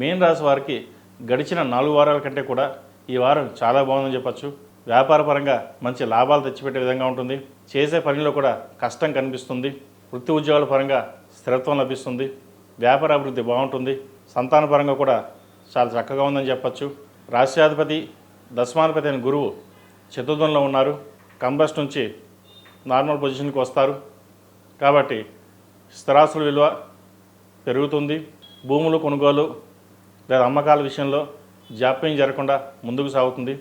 Main రాశి వారికి గడిచిన నాలుగు వారాల కంటే కూడా ఈ వారం చాలా బాగుందని చెప్పొచ్చు. వ్యాపారపరంగా మంచి లాభాలు తెచ్చిపెట్టే విధంగా ఉంటుంది. చేసే పనిలో కూడా కష్టం కనిపిస్తుంది. వృత్తి ఉద్యోగాల పరంగా స్థిరత్వం లభిస్తుంది. వ్యాపార అభివృద్ధి బాగుంటుంది. సంతాన పరంగా కూడా చాలా చక్కగా ఉందని చెప్పచ్చు. రాష్ట్రాధిపతి దశమాధిపతి అయిన గురువు చతుర్థంలో ఉన్నారు. కంబస్ట్ నుంచి నార్మల్ పొజిషన్కి వస్తారు. కాబట్టి స్థిరాస్తుల విలువ పెరుగుతుంది. భూములు కొనుగోలు లేదా అమ్మకాల విషయంలో జాప్యం జరగకుండా ముందుకు సాగుతుంది.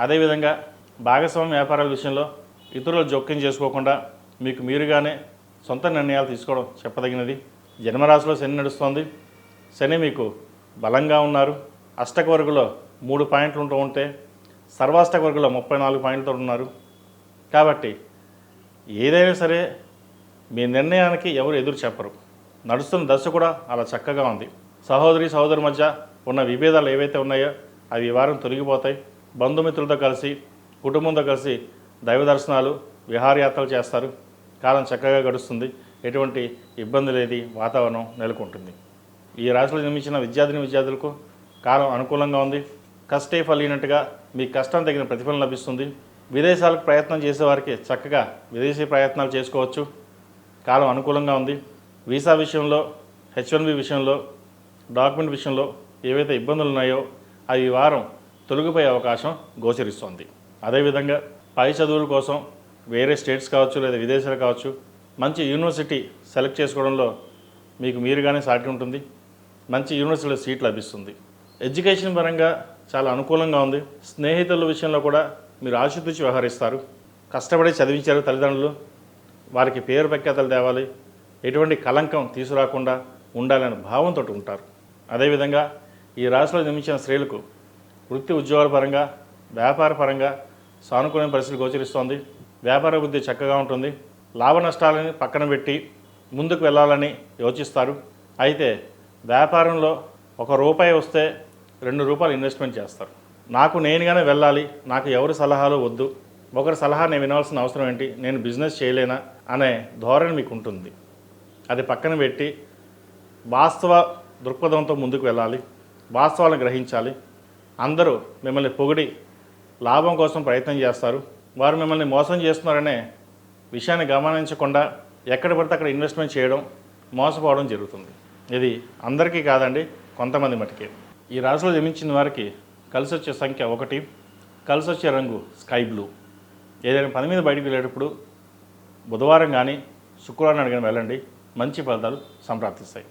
అదేవిధంగా భాగస్వామ్య వ్యాపారాల విషయంలో ఇతరులు జోక్యం చేసుకోకుండా మీకు మీరుగానే సొంత నిర్ణయాలు తీసుకోవడం చెప్పదగినది. జన్మరాశిలో శని నడుస్తోంది. శని మీకు బలంగా ఉన్నారు. అష్టకవర్గులో మూడు పాయింట్లు ఉంటూ ఉంటే సర్వాష్టక వర్గులో ముప్పై నాలుగు పాయింట్లతో ఉన్నారు. కాబట్టి ఏదైనా సరే మీ నిర్ణయానికి ఎవరు ఎదురు చెప్పరు. నడుస్తున్న దశ కూడా అలా చక్కగా ఉంది. సహోదరి సహోదరు మధ్య ఉన్న విభేదాలు ఏవైతే ఉన్నాయో అవి వారం తొలగిపోతాయి. బంధుమిత్రులతో కలిసి కుటుంబంతో కలిసి దైవ దర్శనాలు విహారయాత్రలు చేస్తారు. కాలం చక్కగా గడుస్తుంది. ఎటువంటి ఇబ్బంది లేని వాతావరణం నెలకొంటుంది. ఈ రాశిలో జన్మించిన విద్యార్థిని విద్యార్థులకు కాలం అనుకూలంగా ఉంది. కష్టే ఫలినట్టుగా మీ కష్టం తగిన ప్రతిఫలం లభిస్తుంది. విదేశాలకు ప్రయత్నం చేసేవారికి చక్కగా విదేశీ ప్రయత్నాలు చేసుకోవచ్చు. కాలం అనుకూలంగా ఉంది. వీసా విషయంలో హెచ్ వన్ బి విషయంలో డాక్యుమెంట్ విషయంలో ఏవైతే ఇబ్బందులు ఉన్నాయో అవి వారం తొలగిపోయే అవకాశం గోచరిస్తోంది. అదేవిధంగా పై చదువుల కోసం వేరే స్టేట్స్ కావచ్చు లేదా విదేశాలు కావచ్చు మంచి యూనివర్సిటీ సెలెక్ట్ చేసుకోవడంలో మీకు మీరుగానే సాటి ఉంటుంది. మంచి యూనివర్సిటీలో సీట్ లభిస్తుంది. ఎడ్యుకేషన్ పరంగా చాలా అనుకూలంగా ఉంది. స్నేహితుల విషయంలో కూడా మీరు ఆశుతూచి వ్యవహరిస్తారు. కష్టపడి చదివించారు తల్లిదండ్రులు. వారికి పేరు ప్రఖ్యాతలు తేవాలి. ఎటువంటి కలంకం తీసుకురాకుండా ఉండాలనే భావంతో ఉంటారు. అదేవిధంగా ఈ రాశిలో జన్మించిన స్త్రీలకు వృత్తి ఉద్యోగాల పరంగా వ్యాపార పరంగా సానుకూలమైన పరిస్థితి గోచరిస్తోంది. వ్యాపార వృద్ధి చక్కగా ఉంటుంది. లాభ నష్టాలని పక్కన పెట్టి ముందుకు వెళ్ళాలని యోచిస్తారు. అయితే వ్యాపారంలో ఒక రూపాయి వస్తే రెండు రూపాయలు ఇన్వెస్ట్మెంట్ చేస్తారు. నాకు నేనుగానే వెళ్ళాలి నాకు ఎవరి సలహాలు వద్దు ఒకరి సలహా నేను వినవలసిన అవసరం ఏంటి నేను బిజినెస్ చేయలేనా అనే ధోరణి మీకు ఉంటుంది. అది పక్కన పెట్టి వాస్తవ దృక్పథంతో ముందుకు వెళ్ళాలి వాస్తవాలను గ్రహించాలి. అందరూ మిమ్మల్ని పొగిడి లాభం కోసం ప్రయత్నం చేస్తారు. వారు మిమ్మల్ని మోసం చేస్తున్నారనే విషయాన్ని గమనించకుండా ఎక్కడ పడితే అక్కడ ఇన్వెస్ట్మెంట్ చేయడం మోసపోవడం జరుగుతుంది. ఇది అందరికీ కాదండి కొంతమంది మటుకే. ఈ రాశిలో జమించిన వారికి కలిసి వచ్చే సంఖ్య ఒకటి. కలిసి వచ్చే రంగు స్కై బ్లూ. ఏదైనా పని మీద బయటికి వెళ్ళేటప్పుడు బుధవారం కానీ శుక్రవారం అడిగిన కానీ వెళ్ళండి. మంచి ఫలితాలు సంప్రాప్తిస్తాయి.